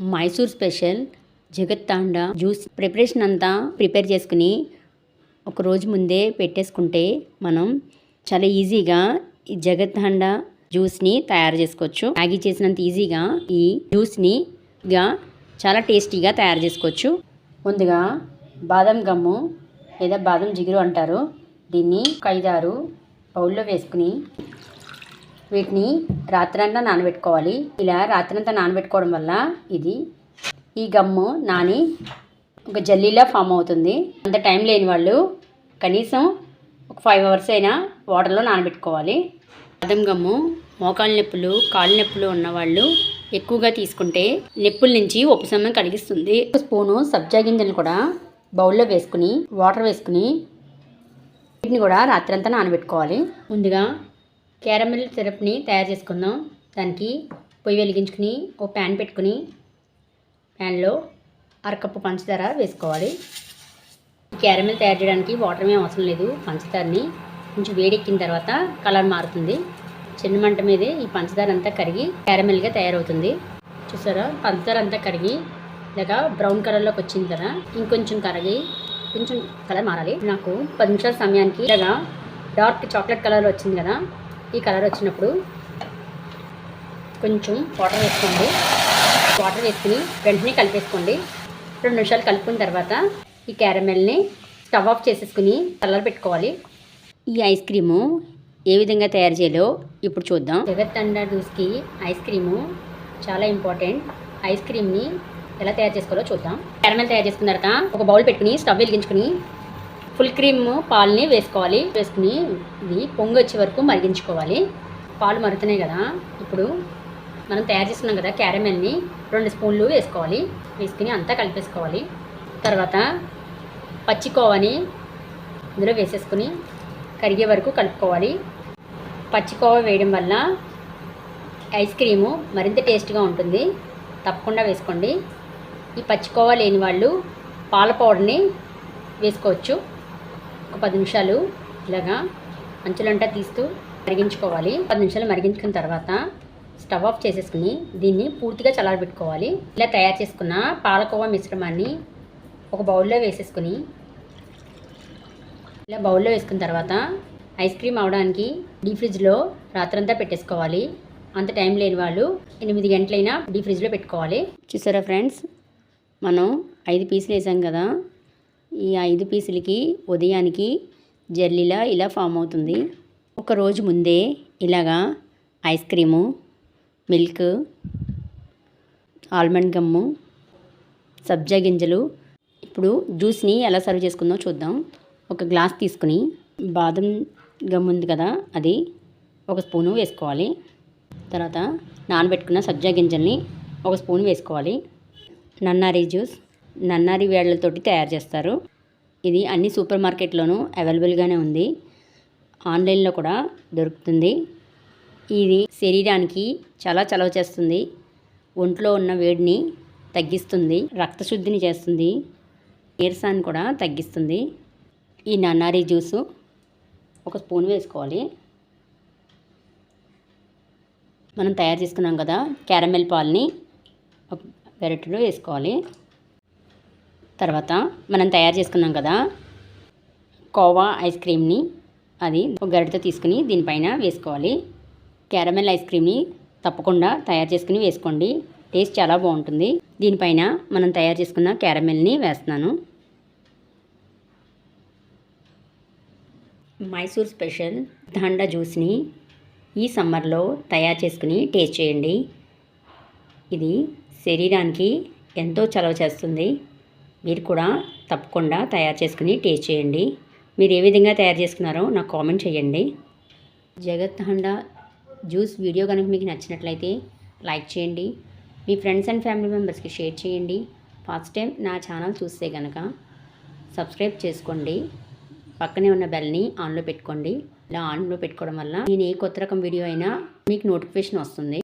Mysore special జగత్తాండ juice preparation అంతా prepare చేసుకుని ఒక రోజు ముందే పెట్టేసుకుంటే మనం చాలా ఈజీగా ఈ జగత్తాండ జ్యూస్ని తయారు చేసుకోవచ్చు. మ్యాగీ చేసినంత ఈజీగా ఈ జ్యూస్ని గా చాలా టేస్టీగా తయారు చేసుకోవచ్చు. ముందుగా బాదం గమ్ము లేదా బాదం జిగురు అంటారు. దీన్ని ఒక ఐదారు బౌల్లో వేసుకుని వీటిని రాత్రంతా నానబెట్టుకోవాలి. ఇలా రాత్రంతా నానబెట్టుకోవడం వల్ల ఇది ఈ గమ్ము నాని ఒక జల్లీలా ఫామ్ అవుతుంది. అంత టైం లేని వాళ్ళు కనీసం ఒక ఫైవ్ అవర్స్ అయినా వాటర్లో నానబెట్టుకోవాలి. బాదం గమ్ము మోకాలు నొప్పులు కాళ్ళ నొప్పులు ఉన్నవాళ్ళు ఎక్కువగా తీసుకుంటే నొప్పుల నుంచి ఉపశమనం కలిగిస్తుంది. ఒక స్పూను సబ్జా గింజలు కూడా బౌల్లో వేసుకుని వాటర్ వేసుకుని వీటిని కూడా రాత్రంతా నానబెట్టుకోవాలి. ముందుగా క్యారమిల్ సిరప్ని తయారు చేసుకుందాం. దానికి పొయ్యి వెలిగించుకుని ఓ ప్యాన్ పెట్టుకుని ప్యాన్లో అరకప్పు పంచదార వేసుకోవాలి. క్యారమిల్ తయారు చేయడానికి వాటర్ ఏం అవసరం లేదు. పంచదారని కొంచెం వేడెక్కిన తర్వాత కలర్ మారుతుంది. చిన్న మంట మీదే ఈ పంచదార అంతా కరిగి క్యారమిల్గా తయారవుతుంది. చూసారా? పంచదార అంతా కరిగి ఇలాగా బ్రౌన్ కలర్లోకి వచ్చింది కదా ఇంకొంచెం కరిగి కొంచెం కలర్ మారాలి. నాకు పది నిమిషాల సమయానికి ఇలాగా డార్క్ చాక్లెట్ కలర్ వచ్చింది కదా ఈ కలర్ వచ్చినప్పుడు కొంచెం వాటర్ వేసుకోండి. వాటర్ వేసుకుని వెంటనే కలిపేసుకోండి. రెండు నిమిషాలు కలుపుకున్న తర్వాత ఈ క్యారమెల్ని స్టవ్ ఆఫ్ చేసేసుకుని చల్లారి పెట్టుకోవాలి. ఈ ఐస్ క్రీము ఏ విధంగా తయారు చేయాలో ఇప్పుడు చూద్దాం. జగత్ అండా జ్యూస్కి ఐస్ క్రీము చాలా ఇంపార్టెంట్. ఐస్ క్రీమ్ని ఎలా తయారు చేసుకోవాలో చూద్దాం. క్యారమెల్ తయారు చేసుకున్న తర్వాత ఒక బౌల్ పెట్టుకుని స్టవ్ వెలిగించుకుని ఫుల్ క్రీమ్ పాలని వేసుకోవాలి. వేసుకుని ఇది పొంగు వచ్చే వరకు మరిగించుకోవాలి. పాలు మరుగుతున్నాయి కదా ఇప్పుడు మనం తయారు చేసుకున్నాం కదా క్యారమెల్ని రెండు స్పూన్లు వేసుకోవాలి. వేసుకుని అంతా కలిపేసుకోవాలి. తర్వాత పచ్చికోవని ఇందులో వేసేసుకుని కరిగే వరకు కలుపుకోవాలి. పచ్చికోవ వేయడం వల్ల ఐస్ క్రీము మరింత టేస్ట్గా ఉంటుంది. తప్పకుండా వేసుకోండి. ఈ పచ్చికోవ లేని వాళ్ళు పాల పౌడర్ని వేసుకోవచ్చు. ఒక పది నిమిషాలు ఇలాగా అంచులంటా తీస్తూ మరిగించుకోవాలి. పది నిమిషాలు మరిగించుకున్న తర్వాత స్టవ్ ఆఫ్ చేసేసుకుని దీన్ని పూర్తిగా చల్లారబెట్టుకోవాలి. ఇలా తయారు చేసుకున్న పాలకోవా మిశ్రమాన్ని ఒక బౌల్లో వేసేసుకుని ఇలా బౌల్లో వేసుకున్న తర్వాత ఐస్ క్రీమ్ అవడానికి డీ ఫ్రిడ్జ్లో రాత్రంతా పెట్టేసుకోవాలి. అంత టైం లేని వాళ్ళు ఎనిమిది గంటలైనా డీ ఫ్రిడ్జ్లో పెట్టుకోవాలి. చూసారా ఫ్రెండ్స్? మనం ఐదు పీసులు వేసాం కదా. ఈ ఐదు పీసులకి ఉదయానికి జల్లీలా ఇలా ఫామ్ అవుతుంది. ఒక రోజు ముందే ఇలాగా ice cream milk almond gum సబ్జా గింజలు ఇప్పుడు జ్యూస్ని ఎలా సర్వ్ చేసుకుందో చూద్దాం. ఒక గ్లాస్ తీసుకుని బాదం గమ్ ఉంది కదా అది ఒక స్పూను వేసుకోవాలి. తర్వాత నానబెట్టుకున్న సబ్జా గింజల్ని ఒక స్పూన్ వేసుకోవాలి. నన్నారి జ్యూస్ నన్నారి వేళ్ళతోటి తయారు చేస్తారు. ఇది అన్ని సూపర్ మార్కెట్లోనూ అవైలబుల్గానే ఉంది. ఆన్లైన్లో కూడా దొరుకుతుంది. ఇది శరీరానికి చాలా చలవ చేస్తుంది. ఒంట్లో ఉన్న వేడిని తగ్గిస్తుంది. రక్తశుద్ధిని చేస్తుంది. నీరసాన్ని కూడా తగ్గిస్తుంది. ఈ నన్నారి జ్యూసు ఒక స్పూన్ వేసుకోవాలి. మనం తయారు చేసుకున్నాం కదా క్యారమెల్ పాల్ని ఒక పెరట్లో వేసుకోవాలి. తర్వాత మనం తయారు చేసుకున్నాం కదా కోవా ఐస్ క్రీమ్ని అది ఒక గరిటెతో తీసుకుని దీనిపైన వేసుకోవాలి. క్యారమెల్ ఐస్ క్రీమ్ని తప్పకుండా తయారు చేసుకుని వేసుకోండి. టేస్ట్ చాలా బాగుంటుంది. దీనిపైన మనం తయారు చేసుకున్న క్యారమెల్ని వేస్తున్నాను. మైసూర్ స్పెషల్ ధాండా జ్యూస్ని ఈ సమ్మర్లో తయారు చేసుకుని టేస్ట్ చేయండి. ఇది శరీరానికి ఎంతో చలవ చేస్తుంది. మీరు కూడా తప్పకుండా తయారు చేసుకుని టేస్ట్ చేయండి. మీరు ఏ విధంగా తయారు చేసుకున్నారో నాకు కామెంట్ చేయండి. జగత్ హండా జ్యూస్ వీడియో కనుక మీకు నచ్చినట్లయితే లైక్ చేయండి. మీ ఫ్రెండ్స్ అండ్ ఫ్యామిలీ మెంబర్స్కి షేర్ చేయండి. ఫస్ట్ టైం నా ఛానల్ చూస్తే కనుక సబ్స్క్రైబ్ చేసుకోండి. పక్కనే ఉన్న బెల్ని ఆన్లో పెట్టుకోండి. ఇలా ఆన్లో పెట్టుకోవడం వల్ల నేను ఏ కొత్త రకం వీడియో అయినా మీకు నోటిఫికేషన్ వస్తుంది.